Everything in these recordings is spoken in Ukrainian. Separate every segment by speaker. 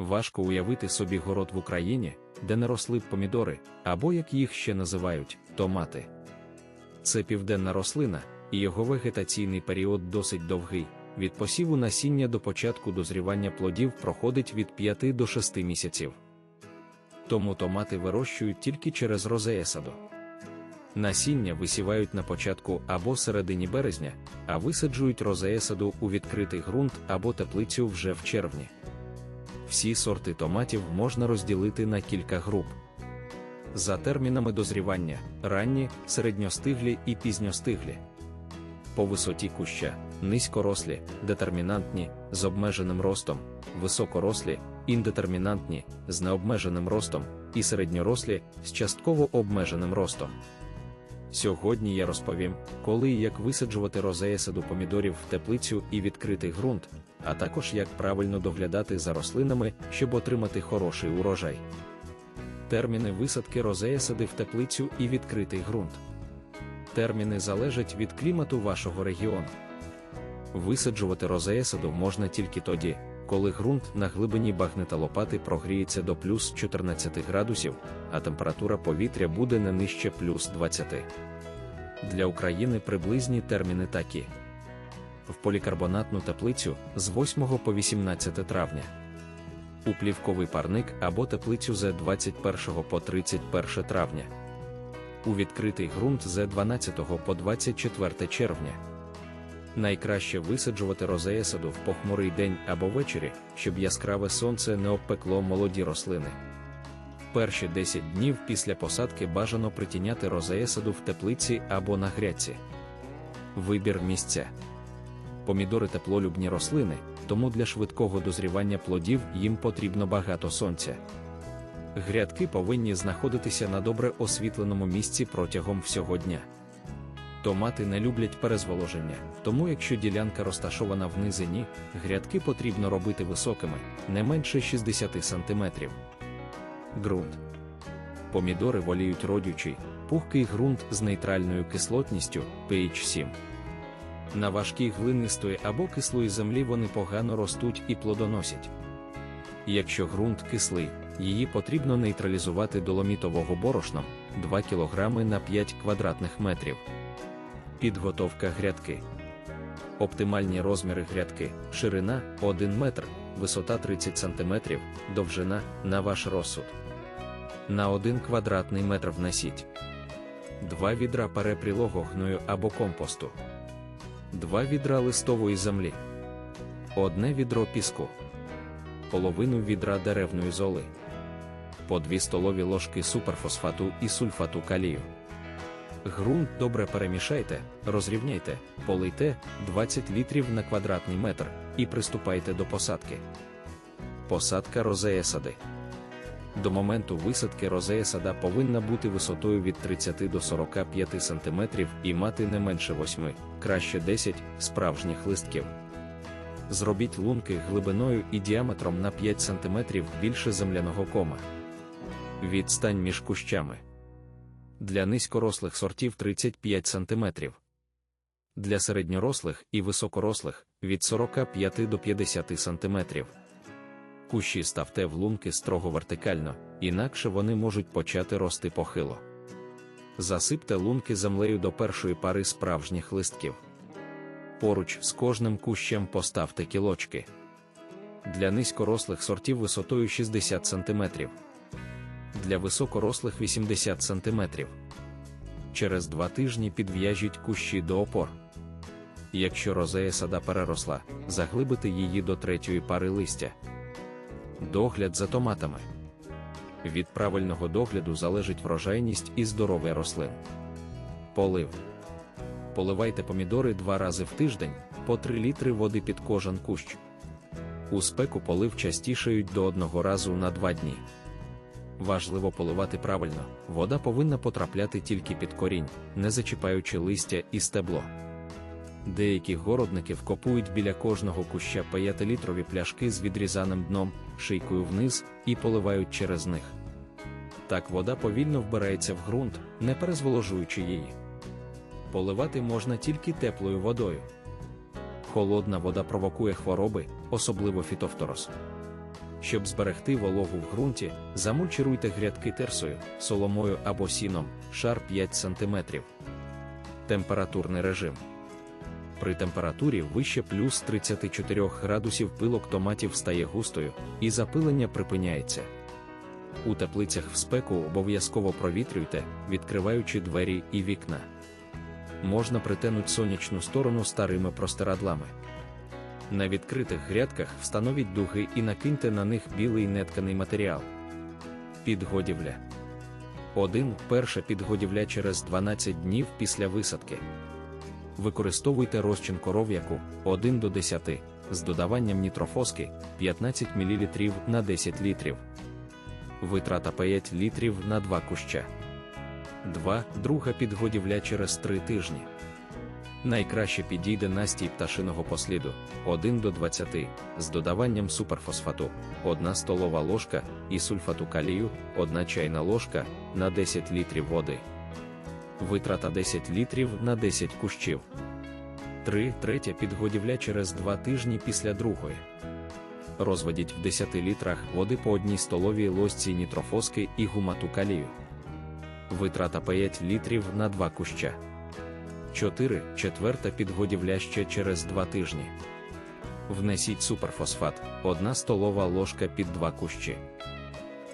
Speaker 1: Важко уявити собі город в Україні, де не росли б помідори, або як їх ще називають, томати. Це південна рослина, і його вегетаційний період досить довгий. Від посіву насіння до початку дозрівання плодів проходить від 5 до 6 місяців. Тому томати вирощують тільки через розеесаду. Насіння висівають на початку або середині березня, а висаджують розеесаду у відкритий ґрунт або теплицю вже в червні. Всі сорти томатів можна розділити на кілька груп. За термінами дозрівання ранні, середньостиглі і пізньостиглі. По висоті куща низькорослі, детермінантні, з обмеженим ростом, високорослі, індетермінантні, з необмеженим ростом, і середньорослі з частково обмеженим ростом. Сьогодні я розповім, коли і як висаджувати розеясаду помідорів в теплицю і відкритий ґрунт, а також як правильно доглядати за рослинами, щоб отримати хороший урожай. Терміни висадки розеясади в теплицю і відкритий ґрунт. Терміни залежать від клімату вашого регіону. Висаджувати розеясаду можна тільки тоді, коли ґрунт на глибині багнета лопати прогріється до плюс 14 градусів, а температура повітря буде не нижче плюс 20. Для України приблизні терміни такі: в полікарбонатну теплицю з 8 по 18 травня, у плівковий парник або теплицю з 21 по 31 травня, у відкритий ґрунт з 12 по 24 червня. Найкраще висаджувати розеясаду в похмурий день або ввечері, щоб яскраве сонце не обпекло молоді рослини. Перші 10 днів після посадки бажано притіняти розеясаду в теплиці або на грядці. Вибір місця. Помідори теплолюбні рослини, тому для швидкого дозрівання плодів їм потрібно багато сонця. Грядки повинні знаходитися на добре освітленому місці протягом всього дня. Томати не люблять перезволоження, тому якщо ділянка розташована в низині, грядки потрібно робити високими, не менше 60 см. Ґрунт. Помідори воліють родючий, пухкий ґрунт з нейтральною кислотністю pH 7. На важкій глинистої або кислої землі вони погано ростуть і плодоносять. Якщо ґрунт кислий, її потрібно нейтралізувати доломітового борошном 2 кг на 5 квадратних метрів. Підготовка грядки. Оптимальні розміри грядки, ширина 1 метр, висота 30 см, довжина на ваш розсуд. На 1 квадратний метр внесіть 2 відра перепрілого гною або компосту, 2 відра листової землі, 1 відро піску, половину відра деревної золи, по 2 столові ложки суперфосфату і сульфату калію. Грунт добре перемішайте, розрівняйте, полийте 20 літрів на квадратний метр і приступайте до посадки. Посадка розея сади. До моменту висадки розея сада повинна бути висотою від 30 до 45 см і мати не менше 8, краще 10 справжніх листків. Зробіть лунки глибиною і діаметром на 5 см більше земляного кома. Відстань між кущами для низькорослих сортів 35 см. Для середньорослих і високорослих від 45 до 50 см. Кущі ставте в лунки строго вертикально, інакше вони можуть почати рости похило. Засипте лунки землею до першої пари справжніх листків. Поруч з кожним кущем поставте кілочки. Для низькорослих сортів висотою 60 см для високорослих 80 см. Через два тижні підв'яжіть кущі до опор. Якщо розея сада переросла, заглибити її до третьої пари листя. Догляд за томатами. Від правильного догляду залежить врожайність і здоров'я рослин. Полив. Поливайте помідори два рази в тиждень по 3 літри води під кожен кущ. У спеку полив частішають до одного разу на два дні. Важливо поливати правильно, вода повинна потрапляти тільки під корінь, не зачіпаючи листя і стебло. Деякі городники вкопують біля кожного куща 5-літрові пляшки з відрізаним дном, шийкою вниз і поливають через них. Так вода повільно вбирається в ґрунт, не перезволожуючи її. Поливати можна тільки теплою водою. Холодна вода провокує хвороби, особливо фітофторос. Щоб зберегти вологу в ґрунті, замульчируйте грядки терсою, соломою або сіном, шар 5 см. Температурний режим. При температурі вище плюс 34 градусів пилок томатів стає густою, і запилення припиняється. У теплицях в спеку обов'язково провітрюйте, відкриваючи двері і вікна. Можна притенуть сонячну сторону старими простирадлами. На відкритих грядках встановіть дуги і накиньте на них білий нетканий матеріал. Підгодівля. 1. Перша підгодівля через 12 днів після висадки. Використовуйте розчин коров'яку 1 до 10 з додаванням нітрофоски 15 мл на 10 літрів. Витрата 5 літрів на 2 куща. 2. Друга підгодівля через 3 тижні. Найкраще підійде настій пташиного посліду 1 до 20 з додаванням суперфосфату 1 столова ложка і сульфату калію 1 чайна ложка на 10 літрів води. Витрата 10 літрів на 10 кущів. 3. Третя підгодівля через 2 тижні після другої. Розведіть в 10 літрах води по одній столовій ложці нітрофоски і гумату калію. Витрата 5 літрів на 2 куща. 4. Четверта підгодівля ще через 2 тижні. Внесіть суперфосфат 1 столова ложка під 2 кущі.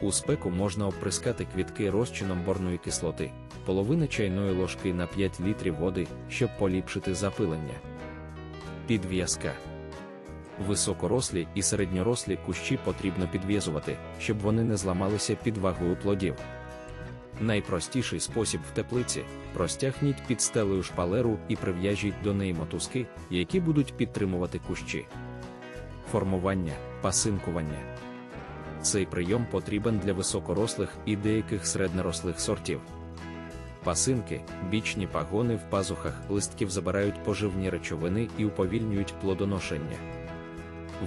Speaker 1: У спеку можна оприскати квітки розчином борної кислоти, половина чайної ложки на 5 літрів води, щоб поліпшити запилення. Підв'язка. Високорослі і середньорослі кущі потрібно підв'язувати, щоб вони не зламалися під вагою плодів. Найпростіший спосіб в теплиці простягніть під стелею шпалеру і прив'яжіть до неї мотузки, які будуть підтримувати кущі. Формування, пасинкування. Цей прийом потрібен для високорослих і деяких середньорослих сортів. Пасинки, бічні пагони в пазухах листків забирають поживні речовини і уповільнюють плодоношення.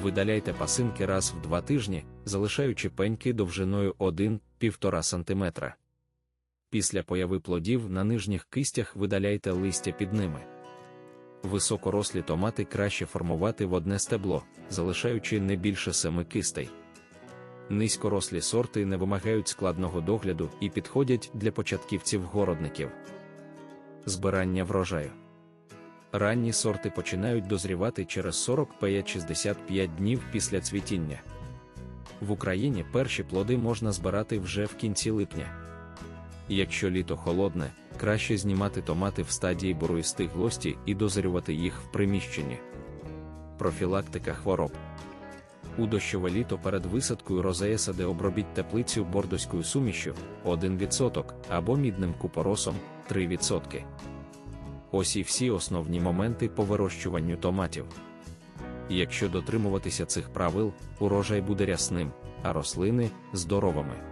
Speaker 1: Видаляйте пасинки раз в два тижні, залишаючи пеньки довжиною 1-1,5 см. Після появи плодів на нижніх кистях видаляйте листя під ними. Високорослі томати краще формувати в одне стебло, залишаючи не більше семи кистей. Низькорослі сорти не вимагають складного догляду і підходять для початківців-городників. Збирання врожаю. Ранні сорти починають дозрівати через 45-65 днів після цвітіння. В Україні перші плоди можна збирати вже в кінці липня. Якщо літо холодне, краще знімати томати в стадії буруїстиглості і дозрювати їх в приміщенні. Профілактика хвороб. У дощове літо перед висадкою розеясади обробіть теплицю бордоською сумішю 1% або мідним купоросом 3%. Ось і всі основні моменти по вирощуванню томатів. Якщо дотримуватися цих правил, урожай буде рясним, а рослини здоровими.